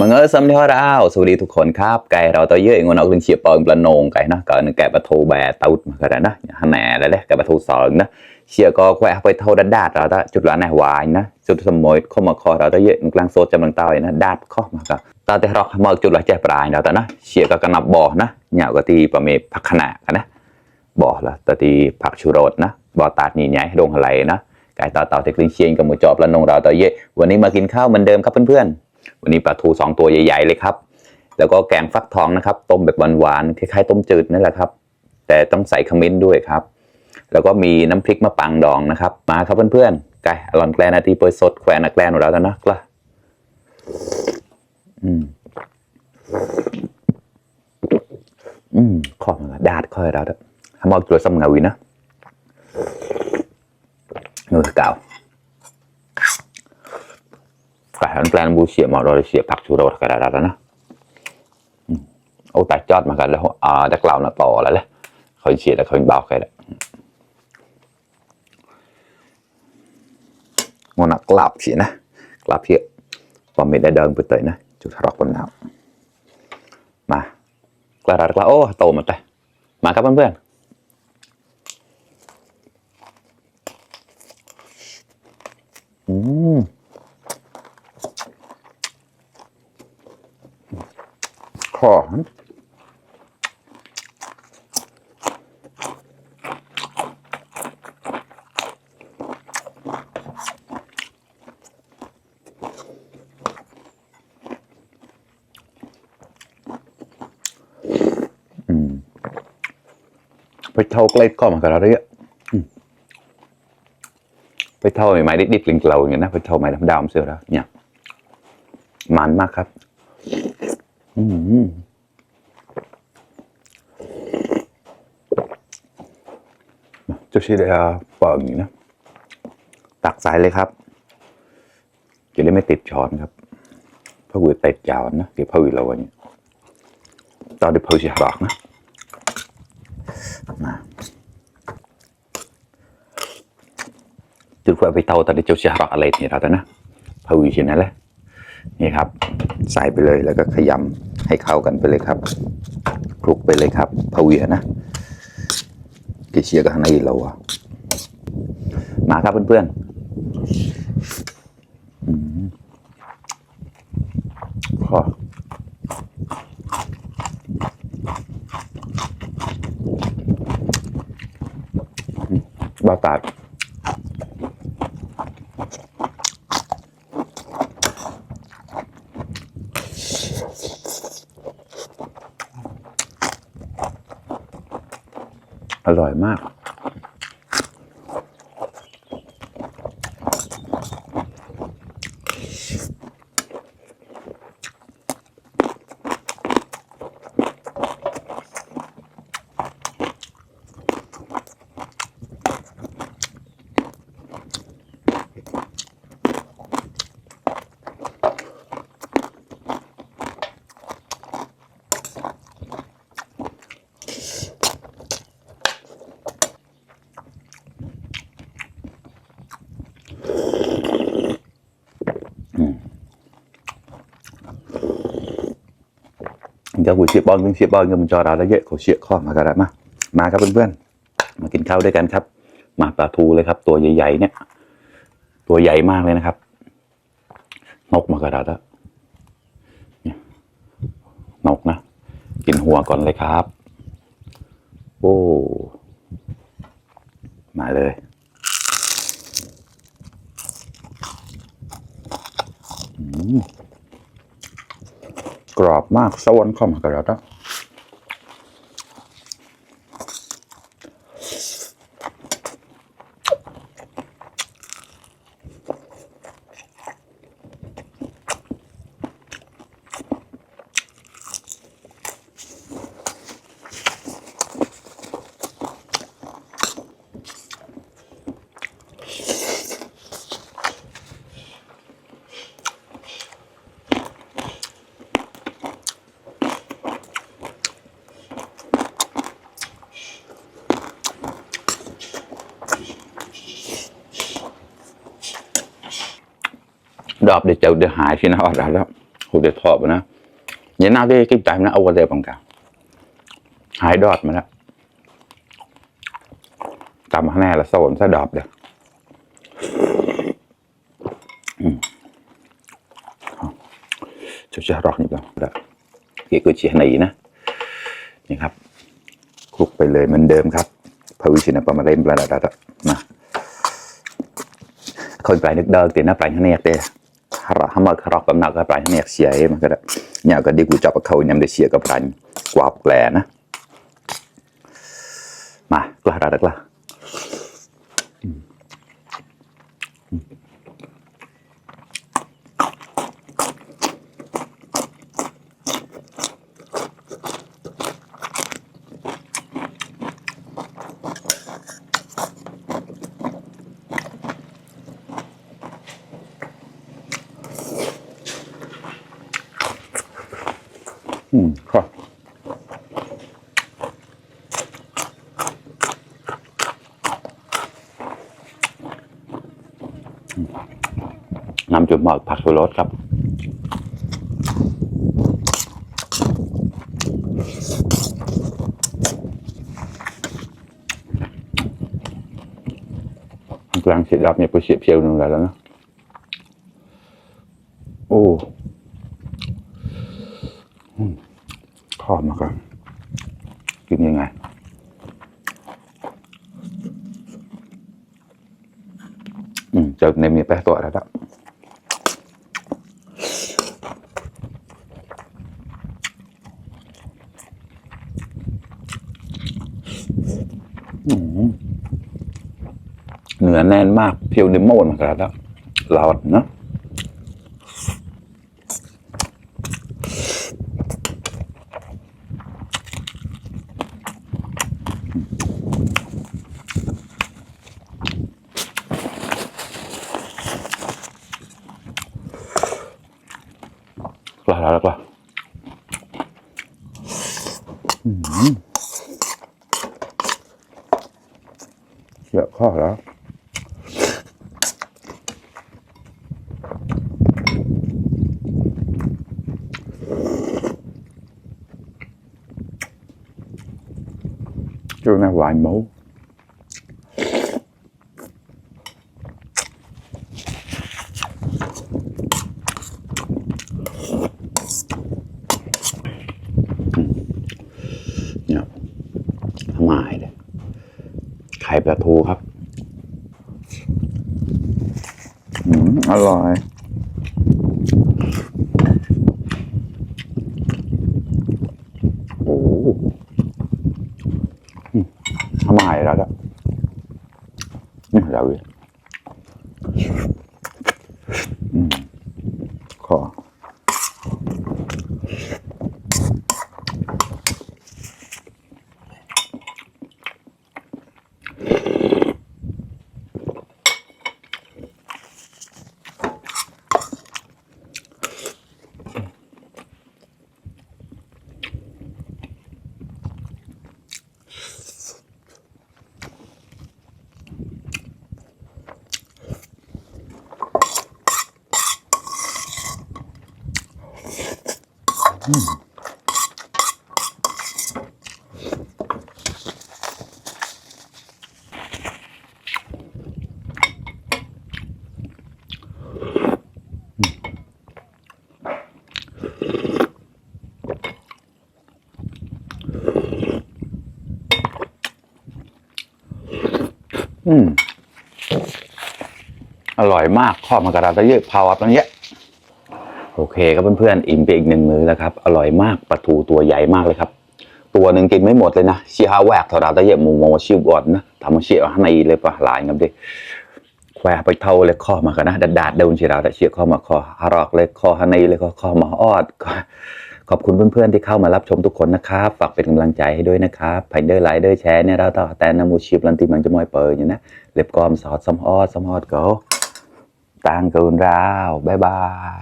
มังเออสำเนียงเราสวัสดีทุกคนครับไก่เราตัวเยอะงอนเอาเรื่องเชียร์ปองปลาโนงไก่นะก่อนแกะปลาทูแบะตุดมากันนะฮันแหน่แล้เลยแกะปลาทูสองนะเชียร์ก็แควะไปเท่าดัดดาดเราตะจุดละในวายนะจุดสมอยเข้ามาคอเราตัวเยอะกลางโซจำลังเตานะดาดข้อมาก็ตาแต่เรามาจุดละแจปลายเราตะนะเชียร์ก็กระนับบ่อนะเหนี่ยวก็ตีประเมพักขนากันนะบ่อละตะตีผักชูรสนะบ่อตาดนี่ใหญ่ดงไหลนะไก่ต่อเต่าเทคลิงเชียงกับหมูจอบละนงเราตัวเยอะวันนี้มากินข้าวเหมือนเดิมครับเพื่อนๆ วันนี้ปลาทูสองตัวใหญ่ ๆ เลยครับ แล้วก็แกงฟักทองนะครับ ต้มแบบหวานๆคล้ายๆ ต้มจืดนั่นแหละครับ แต่ต้องใส่ขมิ้นด้วยครับ แล้วก็มีน้ำพริกมะปังดองนะครับ มาครับเพื่อนๆไก่อลอนแกลนาทีเปิดสดแควนนักแกลนของเราแล้วนะกล่ะอืมอืมขอมันดาดค่อยเราแล้วทำเอาตัวซ้ำเงาอีนะเงือเก่า ไก่อลอนแกลนบูเสียหมอเราเสียผักชูโรสกันแล้วนะ ô tại chót mà cái là à đất lao nó to là đấy khơi chia là khơi bao cái đấy ngon nặng lạp chị nè lạp chị và mình đã đơn với tới nè chút rọc con nào mà là ra là ô tổ một đây mà các bạn พื่อน อมขอไปเท่าใกล้ก็มากันแล้วเนี่ยอืมไปเท่าไม้ดิดๆลิงเกลาอย่างนี้นะไปเท่าไม้ดำๆเสือแล้วเนี่ยมันมากครับ อืมจะใช้ได้เปิดอย่างนี้นะ ตักสายเลยครับจะได้ไม่ติดช้อนครับพราะว่าติดยาวนะเดี๋ยวพอวิเราวันนี้ตอนเดี๋ยวพอจะบอกนะจุดไฟไปเตาตอ นี่ครับ ใส่ไปเลยแล้วก็ขยำให้เข้ากันไปเลยครับคลุกไปเลยครับพะเวียนะเกเชียกับข้างในเราอะมาครับเพื่อนๆอืมขอบาตาด อร่อยมาก เดี๋ยวกูเชียบอลมึงเชียบอลกับมึงจอเราแล้วเยอะเขาเชียข้อมากันล้วมามาครับเพื่อนๆมากินข้าวด้วยกันครับ มาปลาทูเลยครับ ตัวใหญ่ๆเนี่ย ตัวใหญ่มากเลยนะครับนกมากระดาษแล้วเนี่ยนกนะ กินหัวก่อนเลยครับ โอ้ มาเลย กรอบมากสวรรค์เข้ามากระดาษ ดอบเดี๋ยวเจ้าเดี๋ยวหายที่นอดแล้ว hụt để thọ mà nó nhớ nào đi cái time nó over there bằng cả hai đọt mà đó tầm hôm nay là sâu sẽ đọt được Ừ. cho cho rọt như vậy đó cái cơ chế này นะนี่ครับคลุกไปเลยเหมือนเดิมครับพาวิชินะประมาณเล่มประดับมาคนปลายนึกเดิมตีนะปลายเนียกเด้ harap hama kerok kena ke peran ni sia eh maka dak nya ka di ucap kau nyam de sia ke peran kuap kle na ma kelah dah kelah hmm น้ำจุดหมอกผักชูรสครับ กลางเสียดับเนี่ยไปเสียบเพียวหนึ่งแล้วนะโอ้อืมทอดมาก่อนกินยังไงอืมจอในมีแป้งตัวแล้วละ เนื้อแน่นมากเพียวนิมโมนมาแล้วเราเนาะกลาแล้วกลาเยอะข้อแล้ว Chỗ này vài mẫu เนี่ยทำไมเลยไข่ปลาทูครับอืมอร่อย โอ้โห ทำไมแล้วล่ะนี่เราเลยอืมขอ อืม อร่อยมากข้อมันกระดาษเยอะพาวัตรงเนี้ย โอเคครับเพื่อนๆอิ่มไปอีกหนึ่งมื้อแล้วครับ อร่อยมากปลาทูตัวใหญ่มากเลยครับ ตัวหนึ่งกินไม่หมดเลยนะชียร์แหวกเท่าดาวตะเยมูโมชิวก่อนนะทำมาเชี่ยร์ให้ในเลยปะหลายงับดิแควไปเท่าเลยข้อมากันนะดาดาดเดินเชียร์ดาวแต่เชี่ยร์ข้อมาคอฮารอกเลยข้อฮันในเลยก็ข้อมาออดขอบคุณเพื่อนๆที่เข้ามารับชมทุกคนนะครับ ฝากเป็นกำลังใจให้ด้วยนะครับไพเดอร์ไลเดอร์แชร์เนี่ยเราต่อแต่นมูชิบลันติมันจะมวยเปิดอยู่นะ เล็บกอมสอดสมออดสมออดก็ Tang cừu rau. Bye bye.